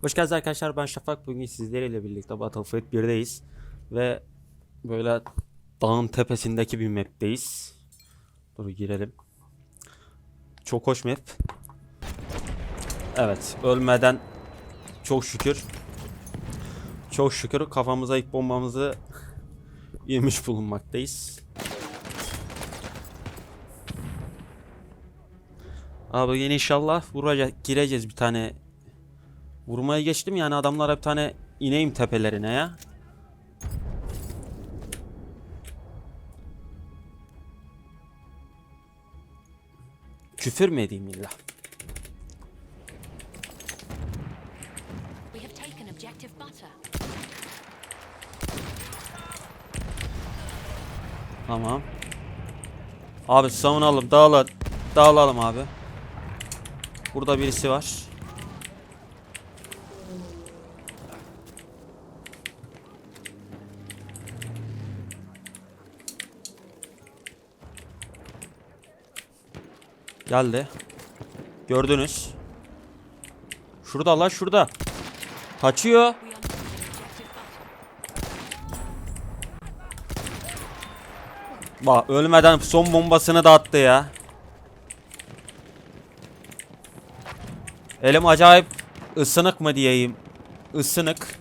Hoş geldiniz arkadaşlar ben Şafak bugün sizlerle birlikte Battlefield 1'deyiz ve böyle dağın tepesindeki bir map'teyiz. Dur girelim. Çok hoş map. Evet ölmeden çok şükür çok şükür kafamıza ilk bombamızı yemiş bulunmaktayız. Abi yine inşallah vuracak gireceğiz bir tane Vurmaya geçtim yani adamlara bir tane ineyim tepelerine ya. Küfür mü edeyim illa? Tamam. Abi savunalım dağılalım. Dağılalım abi. Burada birisi var. Geldi. Gördünüz. Şurada la şurada. Kaçıyor. Bak ölmeden son bombasını da attı ya. Elim acayip ısınık mı diyeyim. Isınık.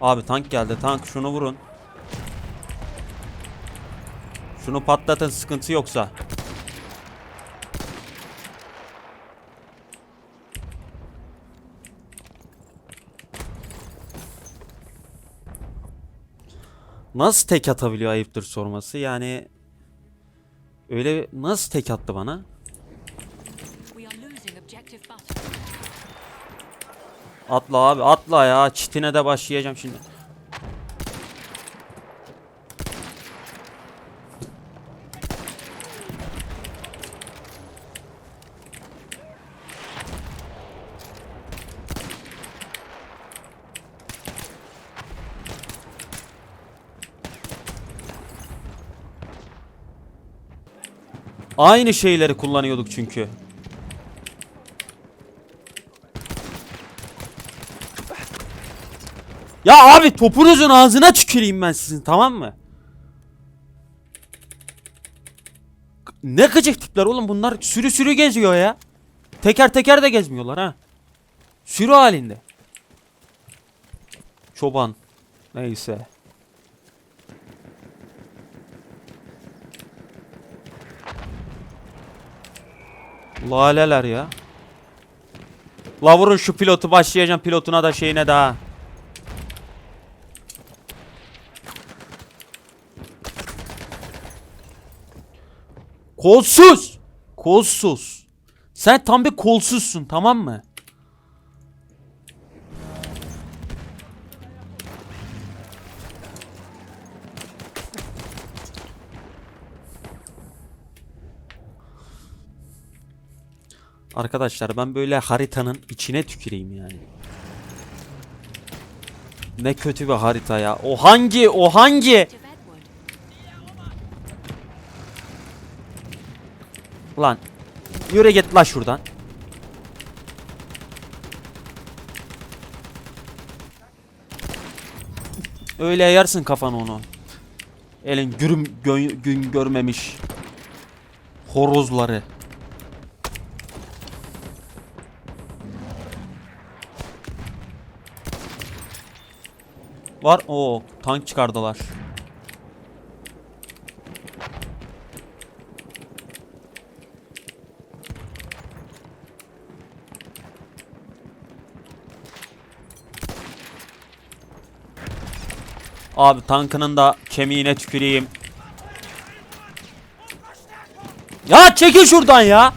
Abi tank geldi tank şunu vurun. Şunu patlatın sıkıntı yoksa. Nasıl tek atabiliyor ayıptır sorması yani öyle nasıl tek attı bana? Atla abi atla ya çitine de başlayacağım şimdi. Aynı şeyleri kullanıyorduk çünkü. Ya abi topunuzun ağzına tüküreyim ben sizin tamam mı? Ne gıcık tipler oğlum bunlar sürü sürü geziyor ya. Teker teker de gezmiyorlar ha. Sürü halinde. Çoban. Neyse. Laleler ya. La vurun şu pilotu başlayacağım pilotuna da şeyine daha. Kolsuz. Kolsuz. Sen tam bir kolsuzsun tamam mı? Arkadaşlar ben böyle haritanın içine tüküreyim yani. Ne kötü bir harita ya. O hangi? O hangi? Lan yürü git la şuradan. Öyle yarsın kafanı onu. Elin gürüm gün görmemiş horozları. Var o tank çıkardılar. Abi tankının da kemiğine tüküreyim. Ya çekil şuradan ya.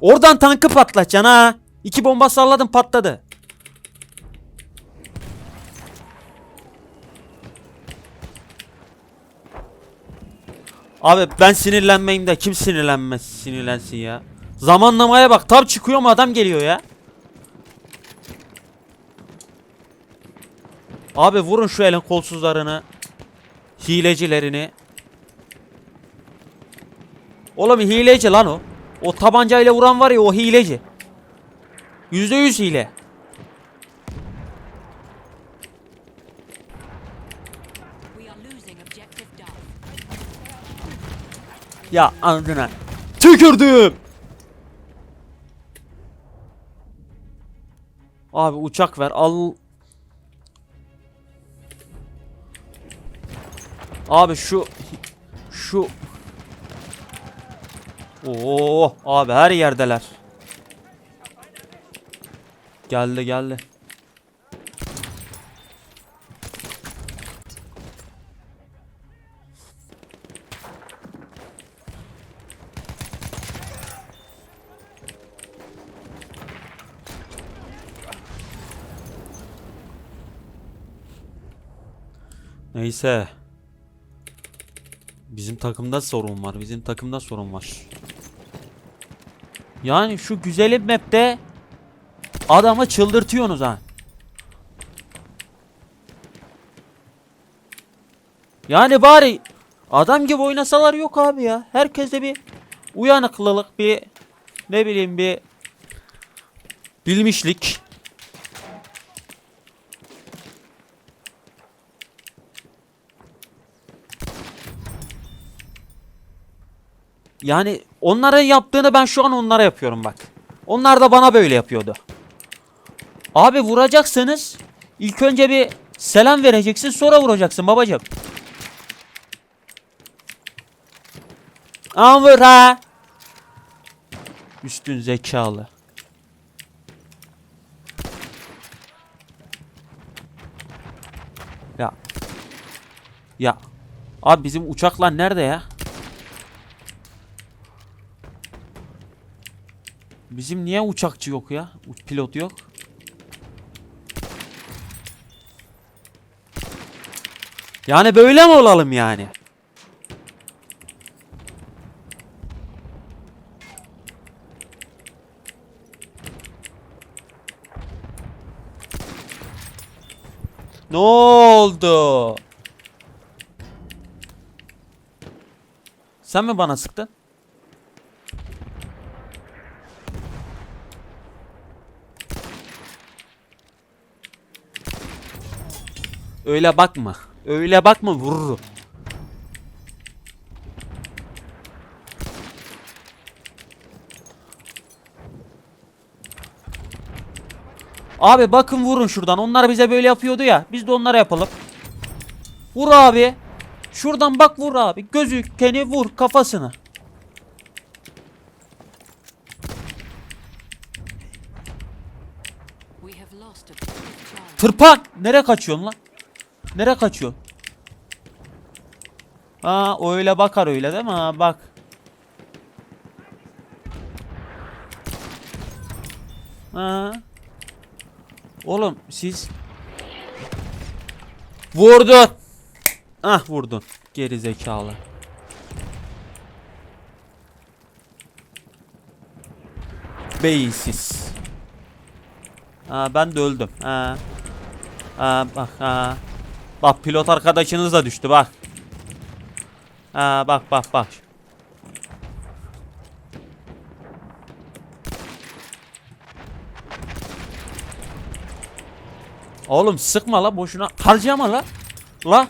Oradan tankı patlatacaksın ha. İki bomba salladım patladı. Abi ben sinirlenmeyeyim de kim sinirlenmez sinirlensin ya. Zamanlamaya bak tab çıkıyor mu adam geliyor ya. Abi vurun şu elin kolsuzlarını. Hilecilerini. Oğlum hileci lan o. O tabancayla vuran var ya o hileci. Yüzde yüz hile. Ya anına. Tükürdüm. Abi uçak ver al. Abi şu şu Oo abi her yerdeler. Geldi geldi. Neyse. Bizim takımda sorun var. Bizim takımda sorun var. Yani şu güzelim map'te adamı çıldırtıyorsunuz ha. Yani bari adam gibi oynasalar yok abi ya. Herkeste bir uyanıklılık, bir ne bileyim bir bilmişlik. Yani onların yaptığını ben şu an onlara yapıyorum bak. Onlar da bana böyle yapıyordu. Abi vuracaksanız ilk önce bir selam vereceksin sonra vuracaksın babacım. Aman vur ha. Üstün zekalı. Ya. Ya. Abi bizim uçaklar nerede ya? Bizim niye uçakçı yok ya? Pilot yok. Yani böyle mi olalım yani? Ne oldu? Sen mi bana sıktın? Öyle bakma. Öyle bakma vururum. Abi bakın vurun şuradan. Onlar bize böyle yapıyordu ya. Biz de onlara yapalım. Vur abi. Şuradan bak vur abi. Gözükeni vur kafasını. Tırpan! Nereye kaçıyorsun lan? Nereye kaçıyorsun? Ha öyle bakar öyle değil mi? Ha bak. Ha. Oğlum siz Vurdun. Ah vurdun. Geri zekalı. Beyinsiz. Ha ben de öldüm. Ha. Ha bak ha. Bak pilot arkadaşınız da düştü bak. Ha bak bak bak. Oğlum sıkma la boşuna harcama la. La.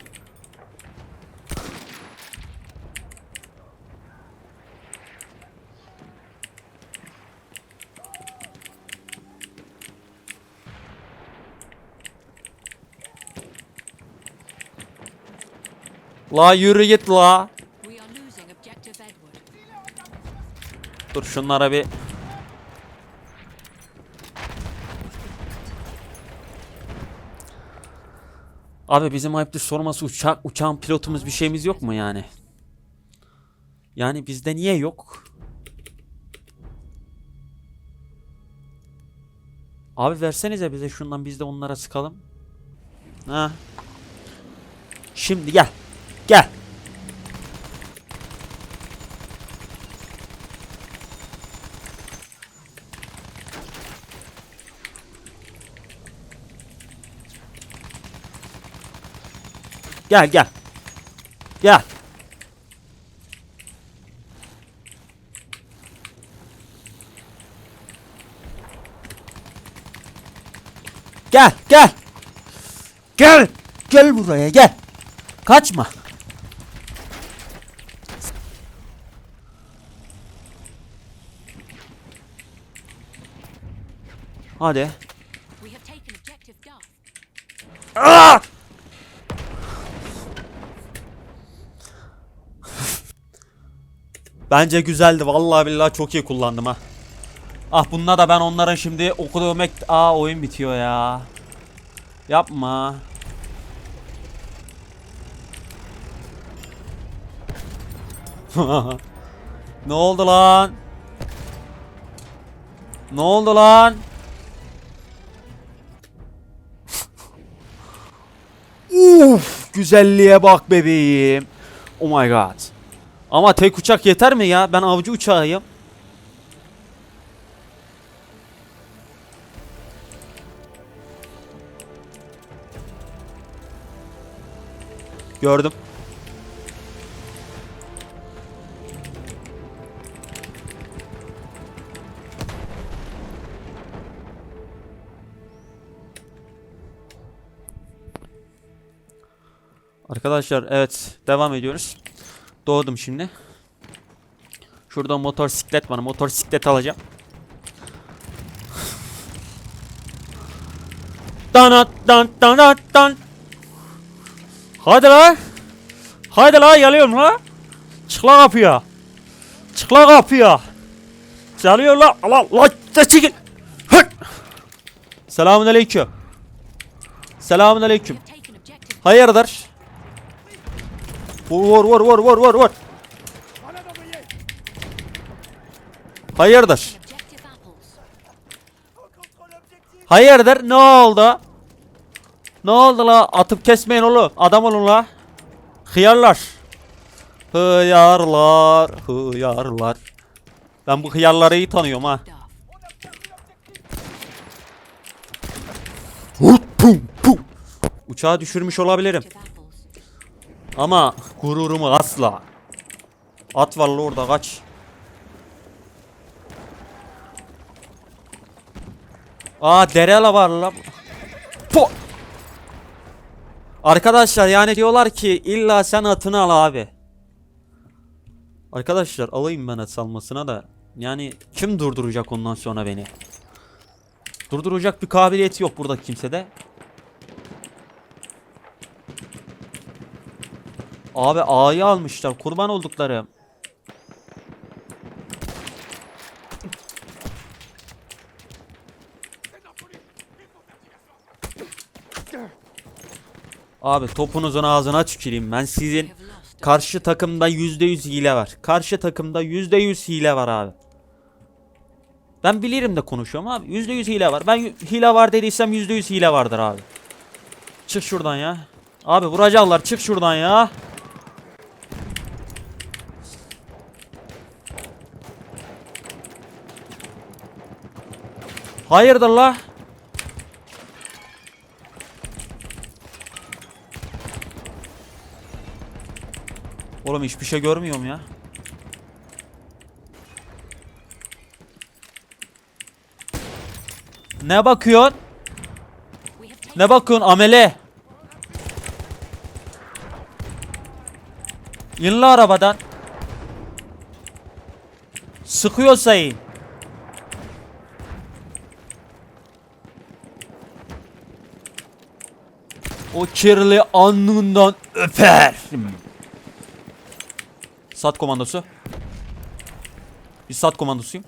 La yürü git la. Dur şunlara bir Abi bizim ayıptır sorması uçak uçağın pilotumuz bir şeyimiz yok mu yani? Yani bizde niye yok? Abi versenize bize şundan biz de onlara sıkalım. Ha. Şimdi gel. Gel. Gel gel. Gel. Gel gel. Gel. Gel buraya gel. Kaçma. Hadi. Objective Duff. Bence güzeldi. Vallahi billahi çok iyi kullandım ha. Ah bununla da ben onların şimdi okuduğum ek... Aa oyun bitiyor ya. Yapma. ne oldu lan? Ne oldu lan? Güzelliğe bak bebeğim. Oh my god. Ama tek uçak yeter mi ya? Ben avcı uçağıyım. Gördüm. Arkadaşlar evet devam ediyoruz. Doğdum şimdi. Şurada motosiklet var. Motosiklet alacağım. Dan dan dan dan. Hadi la. Hadi la geliyorum la. Çık la kapıya. Çık la kapıya. Geliyor la. La. la çekil. Selamun aleyküm. Selamun aleyküm. Hayırdır? Vur vur vur vur vur vur. Hayırdır? Hayırdır? Ne oldu? Ne oldu la? Atıp kesmeyin oğlum. Adam olun la. Hıyarlar. Hıyarlar. Hıyarlar. Ben bu hıyarları iyi tanıyorum ha. Uçağı düşürmüş olabilirim. Ama gururumu asla. At var orada kaç. Aa derela var la. Po. Arkadaşlar yani diyorlar ki illa sen atını al abi. Arkadaşlar alayım ben at salmasına da. Yani kim durduracak ondan sonra beni? Durduracak bir kabiliyeti yok burada kimsede. Abi A'yı almışlar. Kurban oldukları. Abi topunuzun ağzına tüküreyim ben sizin. Karşı takımda %100 hile var. Karşı takımda %100 hile var abi. Ben bilirim de konuşuyorum abi. %100 hile var. Ben hile var dediysem %100 hile vardır abi. Çık şuradan ya. Abi vuracaklar. Çık şuradan ya. Hayırdır la? Oğlum hiçbir şey görmüyorum ya. Ne bakıyorsun? Ne bakıyorsun amele? İn la arabadan. Sıkıyor sayın. O kirli alnından öper. Sat komandosu. Bir sat komandosuyum.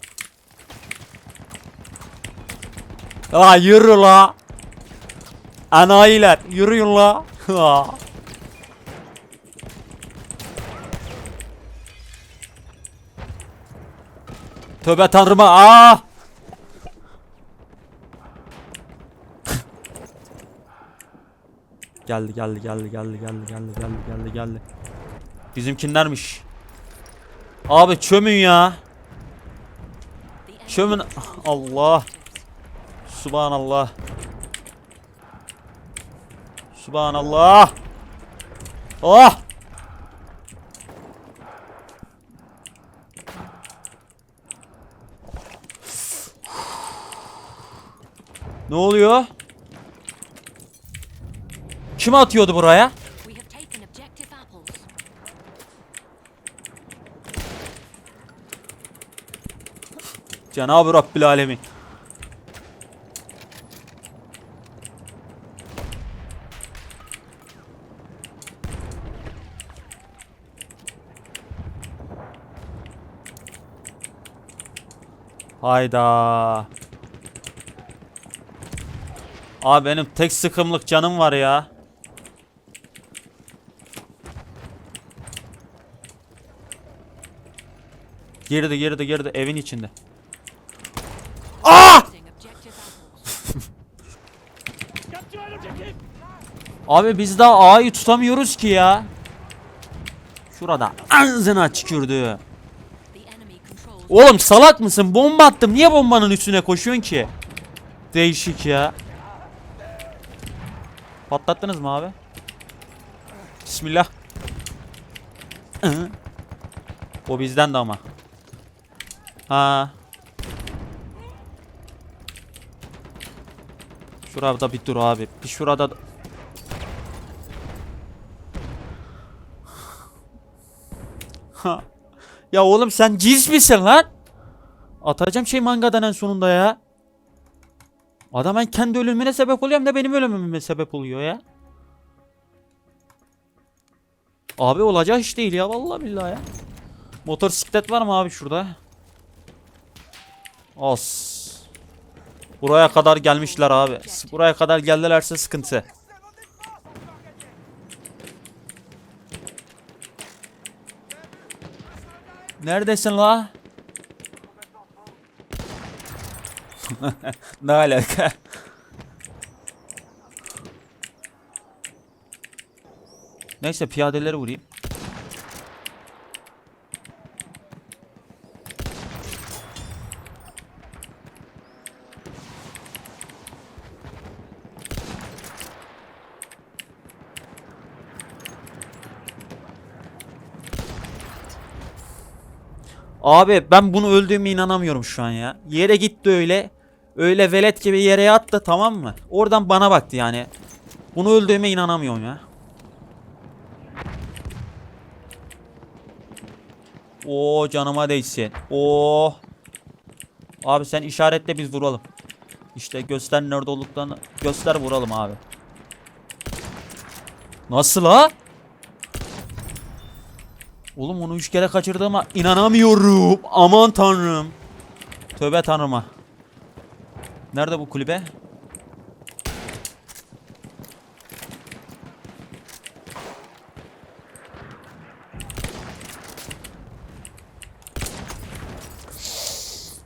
La yürü la. Anayiler yürüyün la. Tövbe tanrıma. Aa! Geldi geldi geldi geldi geldi geldi geldi geldi geldi. Bizimkinlermiş. Abi çömün ya. Çömün. Allah. Subhanallah. Subhanallah. Oh! Ne oluyor? Kim atıyordu buraya? Cenab-ı Rabbil Alemin. Hayda. Abi benim tek sıkımlık canım var ya. Girdi girdi girdi evin içinde. Objective apples. Abi biz daha A'yı tutamıyoruz ki ya. Şurada ağzına controls Oğlum salak mısın? Bomba attım. Niye bombanın üstüne koşuyorsun ki? Değişik ya. Patlattınız mı abi? Bismillah. O bizden de ama. Ha. Şurada bir dur abi. Bir şurada da- Ha. Ya oğlum sen cins misin lan? Atacağım şey mangadan en sonunda ya. Adam ben kendi ölümüne sebep oluyorum da benim ölümüme sebep oluyor ya. Abi olacak iş değil ya vallahi billahi ya. Motosiklet var mı abi şurada? As. Buraya kadar gelmişler abi. Buraya kadar geldilerse sıkıntı. Neredesin la? ne alaka? Neyse piyadeleri vurayım. Abi ben bunu öldüğüme inanamıyorum şu an ya. Yere gitti öyle. Öyle velet gibi yere yattı tamam mı? Oradan bana baktı yani. Bunu öldüğüme inanamıyorum ya. Oo canıma değsin. Oo. Abi sen işaretle biz vuralım. İşte göster nerede olduklarını göster vuralım abi. Nasıl ha? Oğlum onu üç kere kaçırdığıma inanamıyorum. Aman tanrım. Tövbe tanrıma. Nerede bu kulübe?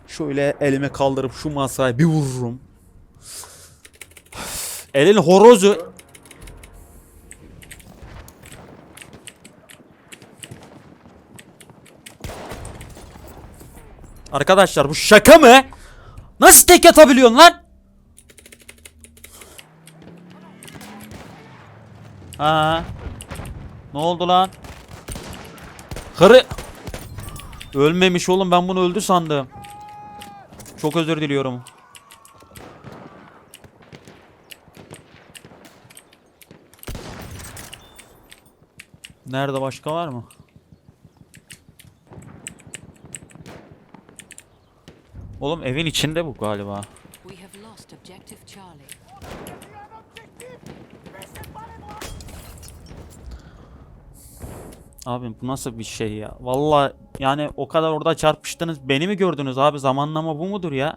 Şöyle elime kaldırıp şu masaya bir vururum. Elin horozu Arkadaşlar bu şaka mı? Nasıl tek atabiliyorsun lan? Ha. Ne oldu lan? Hırı. Ölmemiş oğlum ben bunu öldü sandım. Çok özür diliyorum. Nerede başka var mı? Oğlum evin içinde bu galiba. Abi bu nasıl bir şey ya? Vallahi yani o kadar orada çarpıştınız. Beni mi gördünüz abi? Zamanlama bu mudur ya?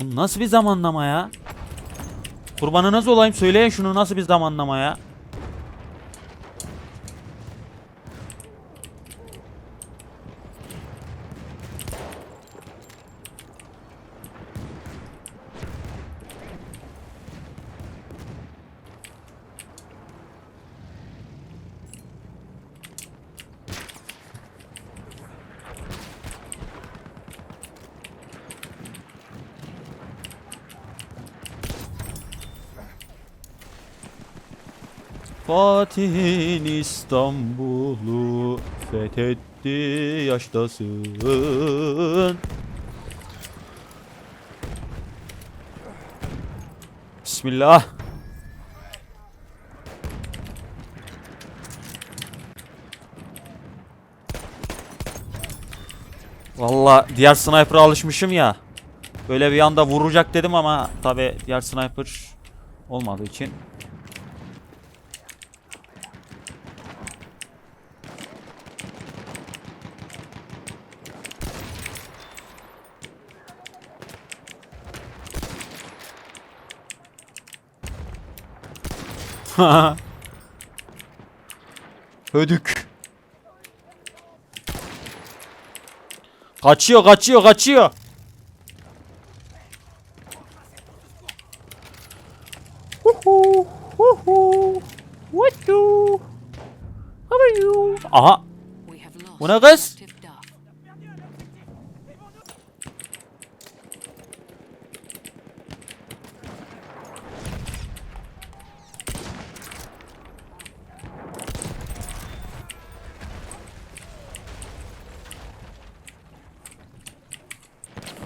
Bu nasıl bir zamanlama ya? Kurbanınız olayım söyleyin şunu nasıl bir zamanlama ya? Fatih'in İstanbul'u fethetti yaştasın. Bismillah. Valla diğer sniper'a alışmışım ya. Böyle bir anda vuracak dedim ama tabi diğer sniper olmadığı için Hödük. Kaçıyor, kaçıyor, kaçıyor. Huhu, huhu. What you? How are you? Aha, Bu ne kız?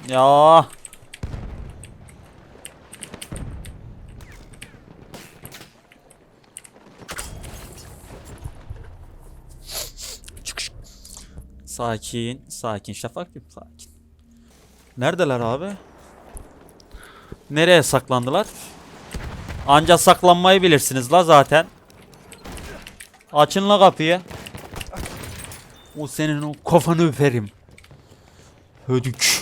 Ya. Sakin, sakin. Şafak gibi sakin. Neredeler abi? Nereye saklandılar? Anca saklanmayı bilirsiniz la zaten. Açın la kapıyı. O senin o kafanı öperim. Hödük.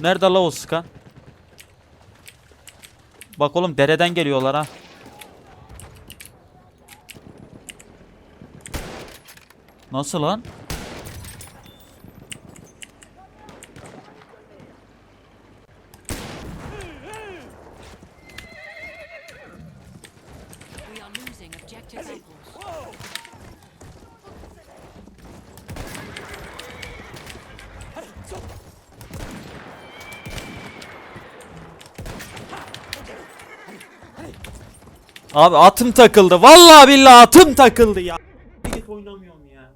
Nerede la o sıkan? Bak oğlum dereden geliyorlar ha. Nasıl lan? Abi atım takıldı. Vallahi billahi atım takıldı ya. Git oynamıyorum ya.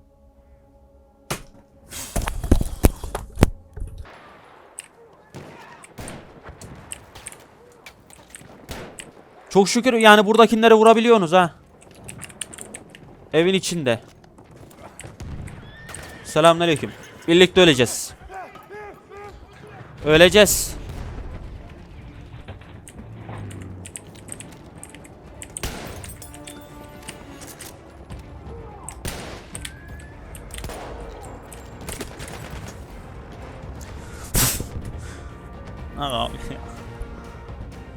Çok şükür yani buradakilere vurabiliyorsunuz ha. Evin içinde. Selamünaleyküm. Birlikte öleceğiz. Öleceğiz.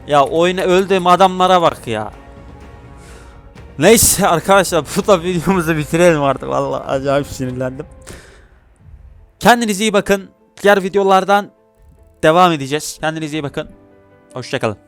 Ya oyuna öldüğüm adamlara bak ya. Neyse arkadaşlar bu da videomuzu bitirelim artık. Vallahi acayip sinirlendim. Kendinize iyi bakın. Diğer videolardan devam edeceğiz. Kendinize iyi bakın. Hoşçakalın.